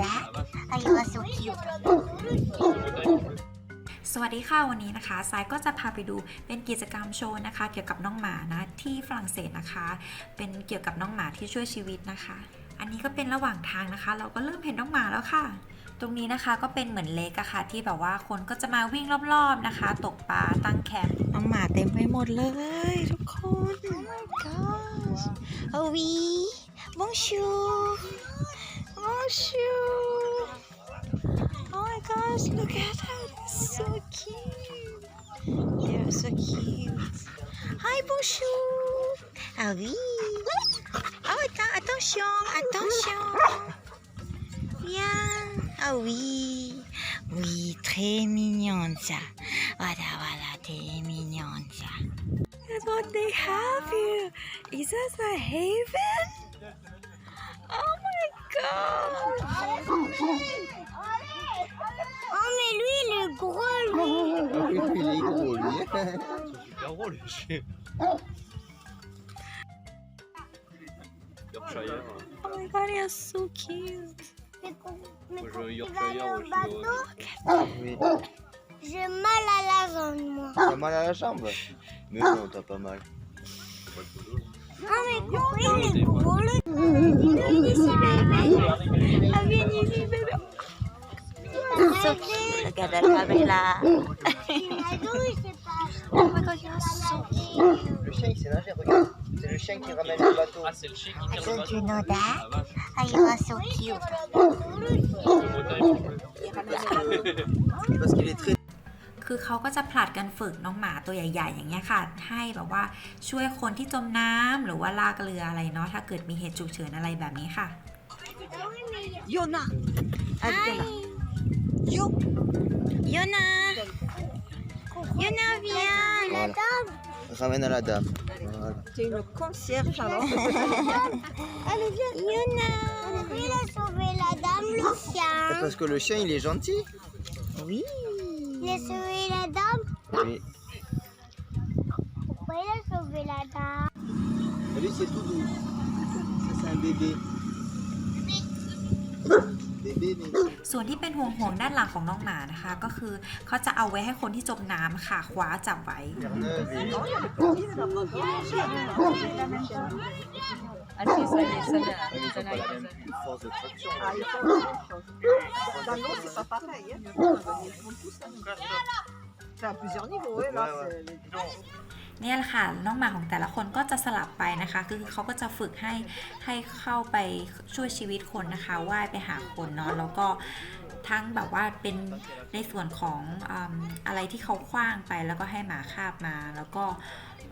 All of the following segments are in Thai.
That? You are so cute. สวัสดีค่ะวันนี้นะคะสายก็จะพาไปดูเป็นกิจกรรมโชว์นะคะ เกี่ยวกับน้องหมานะที่ฝรั่งเศสนะคะ เป็นเกี่ยวกับน้องหมาที่ช่วยชีวิตนะคะ อันนี้ก็เป็นระหว่างทางนะคะ เราก็เริ่มเห็นน้องหมาแล้วค่ะ ตรงนี้นะคะก็เป็นเหมือนเลกอะค่ะ ที่แบบว่าคนก็จะมาวิ่งรอบๆนะคะ ตกปลาตั้งแคมป์น้องหมาเต็มไปหมดเลยทุกคน Gosh. Oh oui. Bonjour. Bonjour. Oh my gosh, look at her. So cute. You're so cute. Hi, bonjour. Ah oui. Oh, attends, attention, attention. Viens. Ah oui. Oui, très mignonne ça. Voilà, voilà, très mignonne ça. That's what they have here. Is this a haven? Yorkshire. Oh my god, you're so cute. Moi, je veux Yorkshire Oui. j'ai mal à la jambe, moi. T'as mal à la jambe? Mais non, t'as pas mal. Ah, mais pourquoi il est gros, le Viens ici, bébé. Viens ici, bébé. So cute. Look at the camera. Il sait pas. Oh my god, you're so cute. Le chien, il sait nager, regarde. C'est le chien qui ramène le bateau. Ah, c'est le chien qui tire le Don't bateau. you know that? Ah, vache. Ah, you are so cute. Parce qu'il est très คือเขาก็จะผลัดกันฝึกน้องหมาตัวใหญ่ ๆ อย่างเงี้ยค่ะ ให้แบบว่าช่วยคนที่จมน้ำหรือว่าลากเรืออะไรเนาะถ้าเกิดมีเหตุฉุกเฉินอะไรแบบนี้ค่ะ Yona. Adela. Yona, viens. La Voilà. dame. ramène à la dame. Voilà. C'est une concierge alors. Allez, viens. Yona. Il a sauvé la dame, le C'est chien. parce que le chien, il est gentil. Oui. Il a sauvé la dame. Oui. Pourquoi il a sauvé la dame lui, c'est tout doux. Ça, c'est un bébé. Bébé, mais. ส่วนที่เป็นห่วงห่วงๆด้านหลังของน้องหมานะคะ ก็คือเขาจะเอาไว้ให้คนที่จมน้ำค่ะคว้าจับไว้ Terre-Neuve et- Ah si, ça y est, ça y est. Ouais, mais ils ont pas la même force de traction. Ah, il faut la même chose. Dans l'eau, c'est pas pareil. Hein. Ils font tous la même chose. C'est à plusieurs niveaux. Ouais, là, Ouais, c'est les- เนี่ยแหละค่ะน้องหมาของแต่ละคนก็จะสลับไปนะคะ คือเขาก็จะฝึกให้ให้เข้าไปช่วยชีวิตคนนะคะว่ายไปหาคนเนาะแล้วก็ทั้งแบบว่าเป็นในส่วนของออะไรที่เขาคว้างไปแล้วก็ให้หมาคาบมา แล้วก็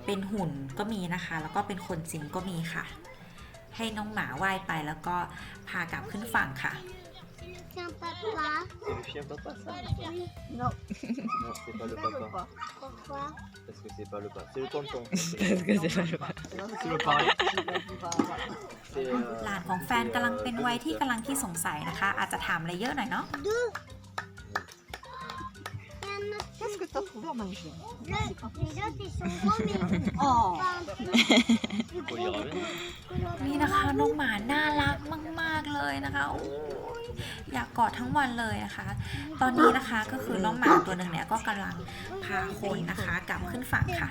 เป็นหุ่นก็มีนะคะ แล้วก็เป็นคนจริงก็มีค่ะ ให้น้องหมาว่ายไปแล้วก็พากลับขึ้นฝั่งค่ะ Tiens, papa. C'est le chien papa, ça Non, Non, c'est pas le même papa. pas. Pourquoi Parce que c'est pas le papa. C'est le tonton. C'est le pareil. C'est. หลา Euh... นของแฟนกำลังเป็นวัยที่กำลังที่สงสัยนะคะ อาจจะถามอะไรเยอะหน่อยเนาะ Deux. Il y en a Qu'est-ce que tu as trouvé à manger deux. Les autres, ils sont gros, mais Oh pas un peu Faut les ramener. นี่นะคะน้องหมาน่ารักมาก ๆ เลยนะคะ โอ้ย อยากกอดทั้งวันเลยนะคะ ตอนนี้นะคะก็คือน้องหมาตัวหนึ่งเนี่ยก็กำลังพาคนนะคะกลับขึ้นฝั่งค่ะ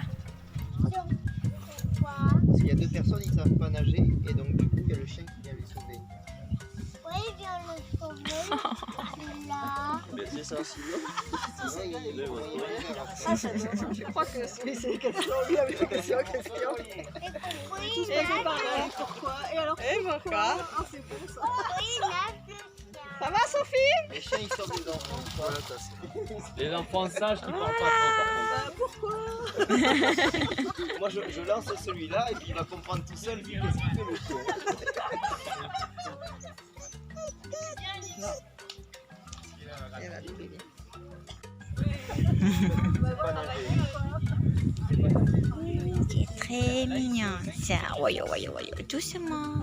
Pourquoi S'il y a deux personnes, ils savent pas nager. Et donc, du coup, il y a le chien qui vient les sauver. Pourquoi il vient le sauver Là. Mais c'est ça. Sinon, il Il est votre Ah, c'est- Je crois que c'est c'est question, lui avec question, question. Et pourquoi il Et c'est nage pareil, pourquoi Et alors Et pourquoi Ah, c'est bon ça. Ça va Sophie? Les chiens, ils sortent des enfants. Voilà. Les enfants sages qui parlent pas trop par contre. Bah, Pourquoi? Moi, je, je lance celui-là et puis il va comprendre tout seul vu qu'est-ce qu'il fait le chien. Elle a des bébés. Pas nager. C'est très mignon ça. Voyons, voyons, voyons. Doucement.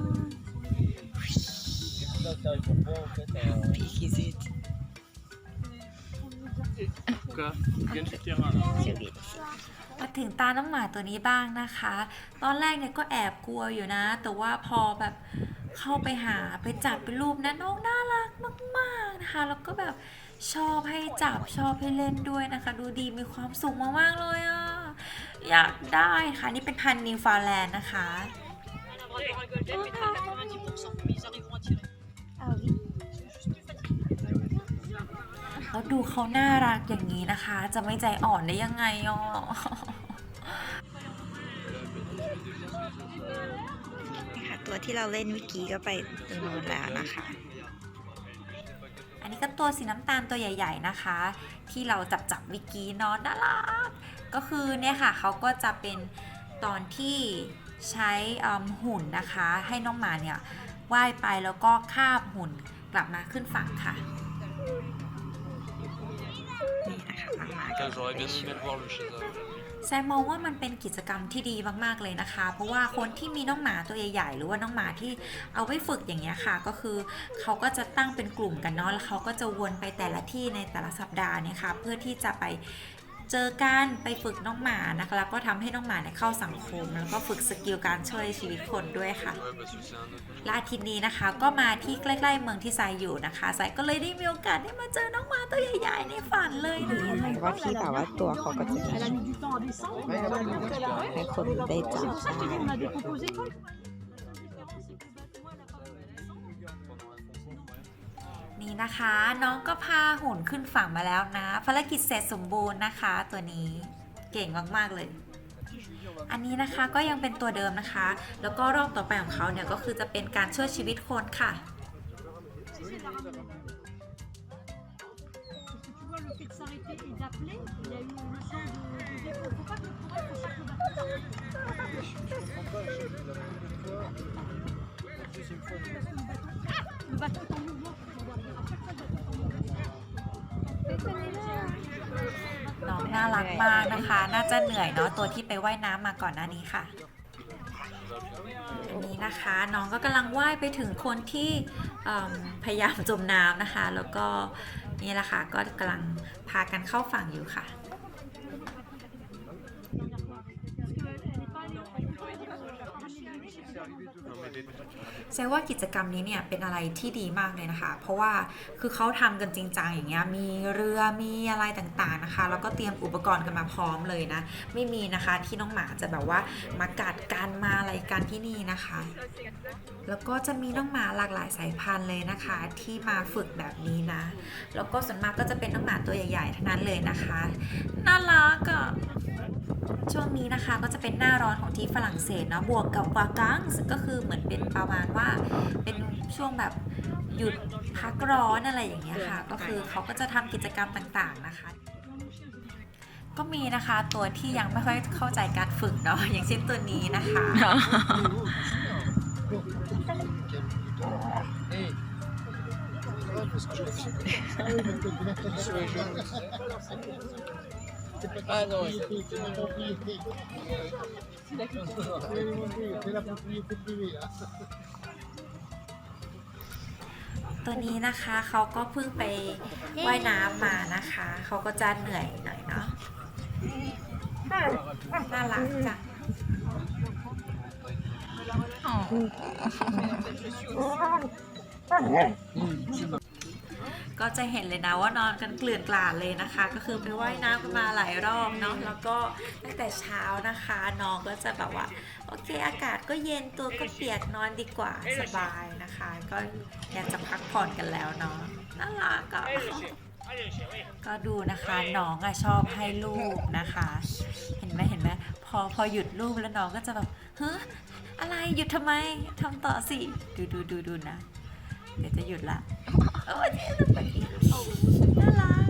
Biscuit. Quoi Viens du terrain là. มาถึงตาน้องหมาตัวนี้บ้างนะคะ ตอนแรกเนี่ยก็แอบกลัวอยู่นะ แต่ว่าพอแบบเข้าไปหาไปจับเป็นรูปนะน้องน่ารักมากๆนะคะ แล้วก็แบบชอบให้จับชอบให้เล่นด้วยนะคะ ดูดีมีความสุขมากๆเลยอะ อยากได้ค่ะ นี่เป็นพันธุ์นิวฟาแลนด์นะคะ Ah oui. แล้วดูเขาน่ารักอย่างนี้นะคะ จะไม่ใจอ่อนได้ยังไงอะค่ะตัวที่เราเล่นเมื่อกี้ก็ไปตรงนู้นแล้วนะคะ อันนี้ก็ตัวสีน้ำตาลตัวใหญ่ ๆนะคะ ที่เราจับจับๆวิกกี้เนอนน่ารักก็คือเนี่ยค่ะเขาก็จะเป็นตอนที่ใช้อืมหุ่นนะคะ ให้น้องหมาเนี่ยว่ายไปแล้วก็คาบหุ่นกลับมาขึ้นฝั่งค่ะ นะคะมามาก็ J'aurais bien aimé le voir le chez eux. แซมมองว่ามันเป็นกิจกรรมที่ดีมากๆเลยนะคะ เพราะว่าคนที่มีน้องหมาตัวใหญ่ๆหรือว่าน้องหมาที่เอาไว้ฝึกอย่างเงี้ยค่ะ ก็คือเขาก็จะตั้งเป็นกลุ่มกันเนาะแล้วเขาก็จะวนไปแต่ละที่ในแต่ละสัปดาห์เนี่ยค่ะเพื่อที่จะไป เจอกันไปฝึกน้องหมานะคะแล้วก็ทำให้น้องหมาเนี่ยเข้าสังคม แล้วก็ฝึกสกิลการช่วยชีวิตคนด้วยค่ะ Ouais, parce que c'est un autre. และอาทิตย์นี้นะคะก็มาที่ใกล้ๆเมืองที่ไซอยู่นะคะไซก็เลยได้มีโอกาสได้มาเจอน้องหมาตัวใหญ่ๆในฝันเลยนะนี่ว่าที่แบบว่าตัวเขาก็จะมี Elle a mis du temps à descendre. mais elle a mis du temps à la ให้คนได้จับ นี่นะคะ น้องก็พาหุ่นขึ้นฝั่งมาแล้วนะ ภารกิจเสร็จสมบูรณ์นะคะ ตัวนี้เก่งมากๆเลย อันนี้นะคะก็ยังเป็นตัวเดิมนะคะ แล้วก็รอบต่อไปของเขาเนี่ยก็คือจะเป็นการช่วยชีวิตคนค่ะ องน่ารักมากนะคะ น่าจะเหนื่อยเนาะตัวที่ไปว่ายน้ำมาก่อนหน้านี้ค่ะอันนี้นะคะน้องก็กำลังว่ายไปถึงคนที่เอิ่มพยายามจมน้ำนะคะ แล้วก็นี่แหละค่ะก็กำลังพากันเข้าฝั่งอยู่ค่ะ เซว่ากิจกรรมนี้เนี่ยเป็นอะไรที่ดีมากเลยนะคะ เพราะว่าคือเขาทำกันจริงจังอย่างเงี้ยมีเรือมีอะไรต่างๆนะคะ แล้วก็เตรียมอุปกรณ์กันมาพร้อมเลยนะ ไม่มีนะคะที่น้องหมาจะแบบว่ามากัดกันมาอะไรกันที่นี่นะคะ แล้วก็จะมีน้องหมาหลากหลายสายพันธุ์เลยนะคะ ที่มาฝึกแบบนี้นะ แล้วก็ส่วนมากก็จะเป็นน้องหมาตัวใหญ่ๆทั้งนั้นเลยนะคะน่ารักอะ ช่วงนี้นะคะก็จะเป็นหน้าร้อนของที่ฝรั่งเศสเนาะบวกกับวากังก็คือเหมือนเป็นประมาณว่าเป็นช่วงแบบหยุดพักร้อนอะไรอย่างเงี้ยค่ะ ก็คือเขาก็จะทำกิจกรรมต่างๆนะคะ ก็มีนะคะตัวที่ยังไม่ค่อยเข้าใจการฝึกเนาะอย่างเช่นตัวนี้นะคะ Ah non, ouais. ตัวนี้นะคะเขาก็เพิ่งไปว่ายน้ำมานะคะ เขาก็จะเหนื่อยหน่อยเนาะน่ารักจัง ก็จะเห็นเลยนะว่านอนกันเกลื่อนกลาดเลยนะคะ ก็คือไปว่ายน้ำกันมาหลายรอบเนาะแล้วก็ตั้งแต่เช้านะคะน้องก็จะแบบว่าโอเคอากาศก็เย็นตัวก็เปียกนอนดีกว่าสบายนะคะ ก็อยากจะพักผ่อนกันแล้วเนาะน่ารักอะก็ดูนะคะน้องอะชอบให้ลูกนะคะ เห็นไหมเห็นไหมพอพอหยุดรูปแล้วน้องก็จะแบบเฮ้อะไรหยุดทำไมทำต่อสิ ดูดูดูดูนะ เดี๋ยวจะหยุดละโอ้ยน่ารัก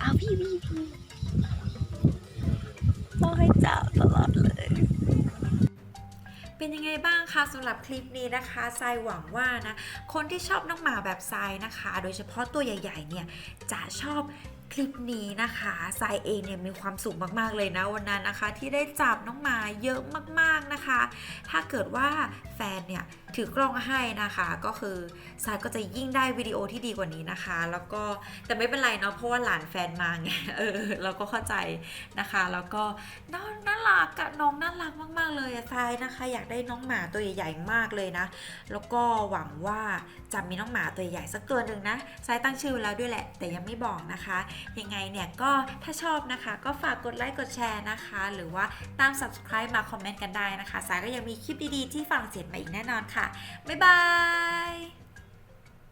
เอาพี่พี่พี่พ่อให้จับตลอดเลย เป็นยังไงบ้างคะสำหรับคลิปนี้นะคะทรายหวังว่านะ คนที่ชอบน้องหมาแบบทรายนะคะ โดยเฉพาะตัวใหญ่ ๆ เนี่ย จะชอบ คลิปนี้นะคะทรายเองเนี่ยมีความสุขมากๆเลยนะวันนั้นนะคะ ที่ได้จับน้องหมาเยอะมากๆนะคะ ถ้าเกิดว่าแฟนเนี่ยถือกล้องให้นะคะ ก็คือทรายก็จะยิ่งได้วิดีโอที่ดีกว่านี้นะคะ แล้วก็แต่ไม่เป็นไรเนาะเพราะว่าหลานแฟนมาไงเออเราก็เข้าใจนะคะ แล้วก็น้องน่ารักอะน้องน่ารักมากๆเลยทรายนะคะ อยากได้น้องหมาตัวใหญ่ๆมากเลยนะ แล้วก็หวังว่าจะมีน้องหมาตัวใหญ่สักตัวหนึ่งนะทรายตั้งชื่อไว้แล้วด้วยแหละ แต่ยังไม่บอกนะคะยังไงเนี่ยก็ถ้าชอบนะคะก็ฝากกดไลค์กดแชร์นะคะ หรือว่าตาม subscribe มาคอมเมนต์กันได้นะคะ สายก็ยังมีคลิปดีๆ ที่ฝั่งเสียดมาอีกแน่นอนค่ะ บ๊ายบาย